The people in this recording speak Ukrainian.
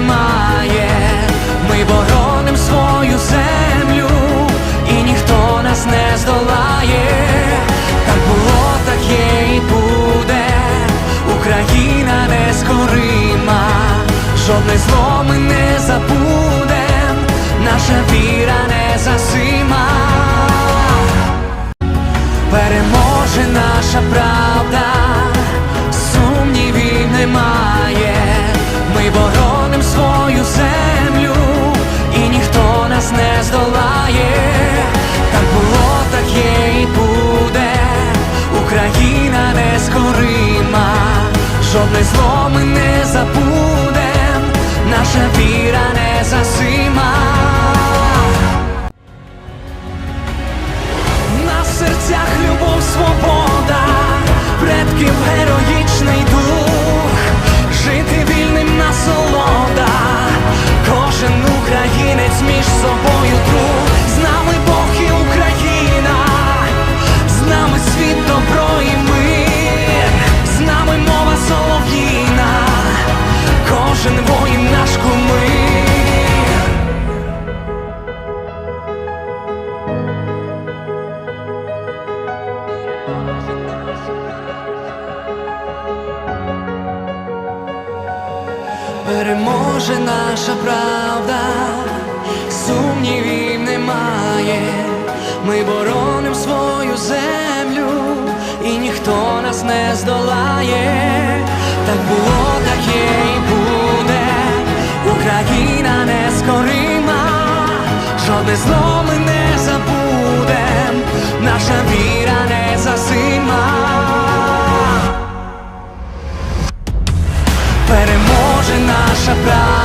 немає. Ми бороним свою землю, і ніхто нас не здолає. Так було, так є і буде. Україна нескорима, жодне зло ми не забудем, наша віра не засима. Переможе наша правда, не забудем, переможе наша правда, сумнівів немає. Ми бороним свою землю, і ніхто нас не здолає. Так було, так є і буде. Україна нескорима, жодне зло ми не забудем, наша віра Переможе наша правда,